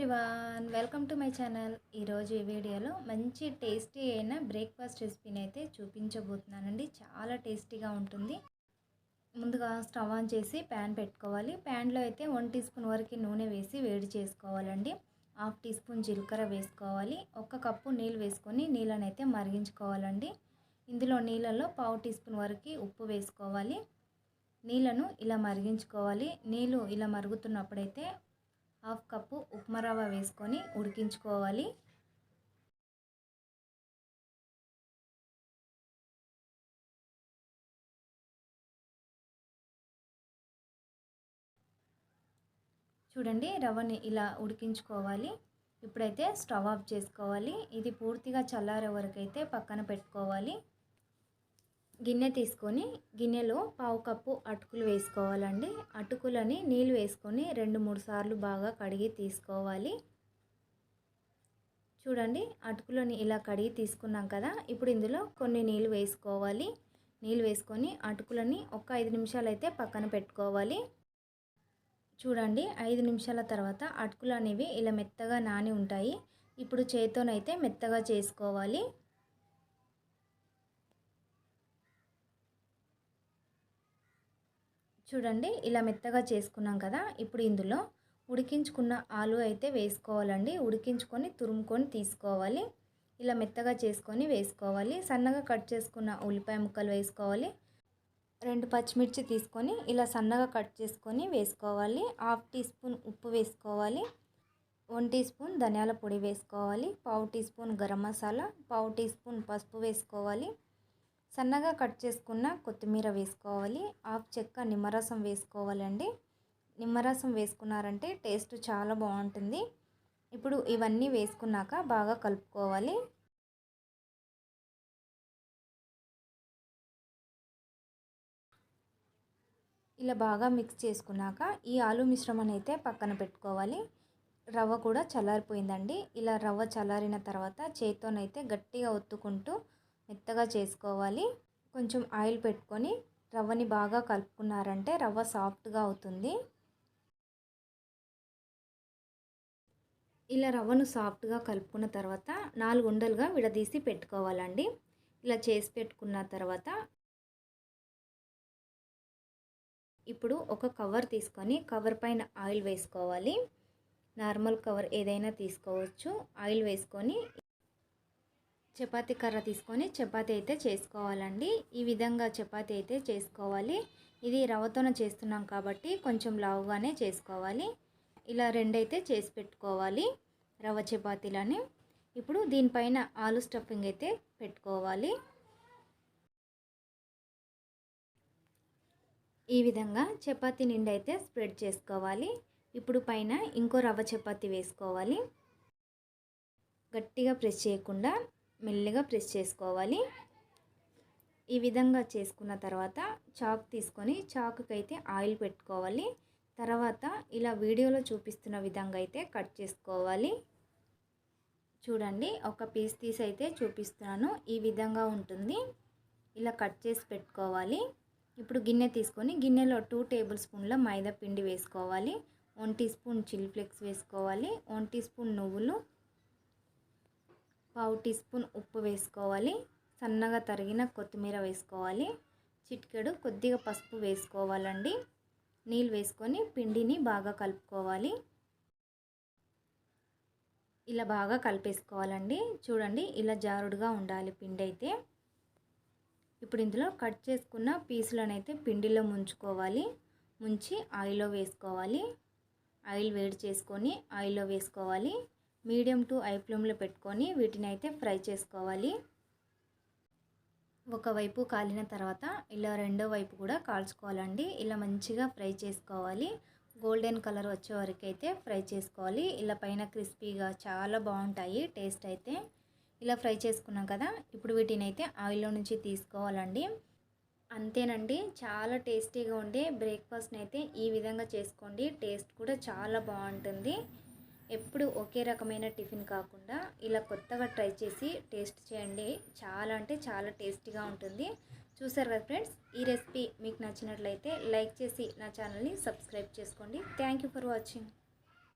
Everyone welcome to my channel. ఈరోజు ఈ వీడియోలో మంచి టేస్టీ అయిన బ్రేక్ఫాస్ట్ రెసిపీని అయితే చూపించబోతున్నానండి. చాలా టేస్టీగా ఉంటుంది. ముందుగా స్టవ్ ఆన్ చేసి ప్యాన్ పెట్టుకోవాలి. ప్యాన్లో అయితే వన్ టీ స్పూన్ వరకు నూనె వేసి వేడి చేసుకోవాలండి. హాఫ్ టీ స్పూన్ జీలకర్ర వేసుకోవాలి. ఒక కప్పు నీళ్ళు వేసుకొని నీళ్ళని అయితే మరిగించుకోవాలండి. ఇందులో నీళ్ళలో పావు టీ స్పూన్ వరకు ఉప్పు వేసుకోవాలి. నీళ్ళను ఇలా మరిగించుకోవాలి. నీళ్ళు ఇలా మరుగుతున్నప్పుడైతే హాఫ్ కప్పు ఉప్మా రవ్వ వేసుకొని ఉడికించుకోవాలి. చూడండి రవ్వని ఇలా ఉడికించుకోవాలి. ఇప్పుడైతే స్టవ్ ఆఫ్ చేసుకోవాలి. ఇది పూర్తిగా చల్లారే వరకు అయితే పక్కన పెట్టుకోవాలి. గిన్నె తీసుకొని గిన్నెలో పావు కప్పు అటుకులు వేసుకోవాలండి. అటుకులని నీళ్ళు వేసుకొని రెండు మూడు సార్లు బాగా కడిగి తీసుకోవాలి. చూడండి అటుకులని ఇలా కడిగి తీసుకున్నాం కదా ఇప్పుడు ఇందులో కొన్ని నీళ్ళు వేసుకోవాలి. నీళ్ళు వేసుకొని అటుకులని ఒక ఐదు నిమిషాలు అయితే పక్కన పెట్టుకోవాలి. చూడండి ఐదు నిమిషాల తర్వాత అటుకులు అనేవి ఇలా మెత్తగా నాని ఉంటాయి. ఇప్పుడు చేతోనైతే మెత్తగా చేసుకోవాలి. చూడండి ఇలా మెత్తగా చేసుకున్నాం కదా ఇప్పుడు ఇందులో ఉడికించుకున్న ఆలు అయితే వేసుకోవాలండి. ఉడికించుకొని తురుముకొని తీసుకోవాలి. ఇలా మెత్తగా చేసుకొని వేసుకోవాలి. సన్నగా కట్ చేసుకున్న ఉల్లిపాయ ముక్కలు వేసుకోవాలి. రెండు పచ్చిమిర్చి తీసుకొని ఇలా సన్నగా కట్ చేసుకొని వేసుకోవాలి. హాఫ్ టీ స్పూన్ ఉప్పు వేసుకోవాలి. వన్ టీ స్పూన్ ధనియాల పొడి వేసుకోవాలి. పావు టీ స్పూన్ గరం మసాలా. పావు టీ స్పూన్ పసుపు వేసుకోవాలి. సన్నగా కట్ చేసుకున్న కొత్తిమీర వేసుకోవాలి. హాఫ్ చెక్క నిమ్మరసం వేసుకోవాలండి. నిమ్మరసం వేసుకున్నారంటే టేస్ట్ చాలా బాగుంటుంది. ఇప్పుడు ఇవన్నీ వేసుకున్నాక బాగా కలుపుకోవాలి. ఇలా బాగా మిక్స్ చేసుకున్నాక ఈ ఆలు మిశ్రమాన్ని అయితే పక్కన పెట్టుకోవాలి. రవ్వ కూడా చల్లారిపోయిందండి. ఇలా రవ్వ చల్లారిన తర్వాత చేత్తోనైతే గట్టిగా ఒత్తుకుంటూ మెత్తగా చేసుకోవాలి. కొంచెం ఆయిల్ పెట్టుకొని రవ్వని బాగా కలుపుకున్నారంటే రవ్వ సాఫ్ట్గా అవుతుంది. ఇలా రవ్వను సాఫ్ట్గా కలుపుకున్న తర్వాత నాలుగు ఉండలుగా విడదీసి పెట్టుకోవాలండి. ఇలా చేసి పెట్టుకున్న తర్వాత ఇప్పుడు ఒక కవర్ తీసుకొని కవర్ పైన ఆయిల్ వేసుకోవాలి. నార్మల్ కవర్ ఏదైనా తీసుకోవచ్చు. ఆయిల్ వేసుకొని చపాతీ కర్ర తీసుకొని చపాతీ అయితే చేసుకోవాలండి. ఈ విధంగా చపాతీ అయితే చేసుకోవాలి. ఇది రవ్వతోన చేస్తున్నాం కాబట్టి కొంచెం లావుగానే చేసుకోవాలి. ఇలా రెండైతే చేసి పెట్టుకోవాలి రవ్వ చపాతీలని. ఇప్పుడు దీనిపైన ఆలు స్టఫింగ్ అయితే పెట్టుకోవాలి. ఈ విధంగా చపాతీ నిండి అయితే స్ప్రెడ్ చేసుకోవాలి. ఇప్పుడు పైన ఇంకో రవ్వ చపాతీ వేసుకోవాలి. గట్టిగా ప్రెస్ చేయకుండా మెల్లిగా ప్రెస్ చేసుకోవాలి. ఈ విధంగా చేసుకున్న తర్వాత చాక్ తీసుకొని చాకుకి అయితే ఆయిల్ పెట్టుకోవాలి. తర్వాత ఇలా వీడియోలో చూపిస్తున్న విధంగా అయితే కట్ చేసుకోవాలి. చూడండి ఒక పీస్ తీసి అయితే చూపిస్తున్నాను. ఈ విధంగా ఉంటుంది. ఇలా కట్ చేసి పెట్టుకోవాలి. ఇప్పుడు గిన్నె తీసుకొని గిన్నెలో టూ టేబుల్ స్పూన్ల మైదా పిండి వేసుకోవాలి. One teaspoon chilli flakes వేసుకోవాలి. వన్ టీ స్పూన్ నువ్వులు పావు టీ స్పూన్ ఉప్పు వేసుకోవాలి. సన్నగా తరిగిన కొత్తిమీర వేసుకోవాలి. చిటికెడు కొద్దిగా పసుపు వేసుకోవాలండి. నీళ్ళు వేసుకొని పిండిని బాగా కలుపుకోవాలి. ఇలా బాగా కలిపేసుకోవాలండి. చూడండి ఇలా జారుడుగా ఉండాలి పిండి అయితే. ఇప్పుడు ఇందులో కట్ చేసుకున్న పీసులను అయితే పిండిలో ముంచుకోవాలి. ముంచి ఆయిల్లో వేసుకోవాలి. ఆయిల్ వేడి చేసుకొని ఆయిల్లో వేసుకోవాలి. మీడియం టు ఐ ఫ్లేమ్లో పెట్టుకొని వీటిని అయితే ఫ్రై చేసుకోవాలి. ఒకవైపు కాలిన తర్వాత ఇలా రెండో వైపు కూడా కాల్చుకోవాలండి. ఇలా మంచిగా ఫ్రై చేసుకోవాలి. గోల్డెన్ కలర్ వచ్చే వరకు అయితే ఫ్రై చేసుకోవాలి. ఇలా పైన క్రిస్పీగా చాలా బాగుంటాయి టేస్ట్ అయితే. ఇలా ఫ్రై చేసుకున్నాం కదా ఇప్పుడు వీటిని అయితే ఆయిల్లో నుంచి తీసుకోవాలండి. అంతేనండి చాలా టేస్టీగా ఉండే బ్రేక్ఫాస్ట్ని అయితే ఈ విధంగా చేసుకోండి. టేస్ట్ కూడా చాలా బాగుంటుంది. ఎప్పుడు ఒకే రకమైన టిఫిన్ కాకుండా ఇలా కొత్తగా ట్రై చేసి టేస్ట్ చేయండి. చాలా అంటే చాలా టేస్టీగా ఉంటుంది. చూసారు కదా ఫ్రెండ్స్? ఈ రెసిపీ మీకు నచ్చినట్లయితే లైక్ చేసి నా ఛానల్ని సబ్స్క్రైబ్ చేసుకోండి. Thank for watching.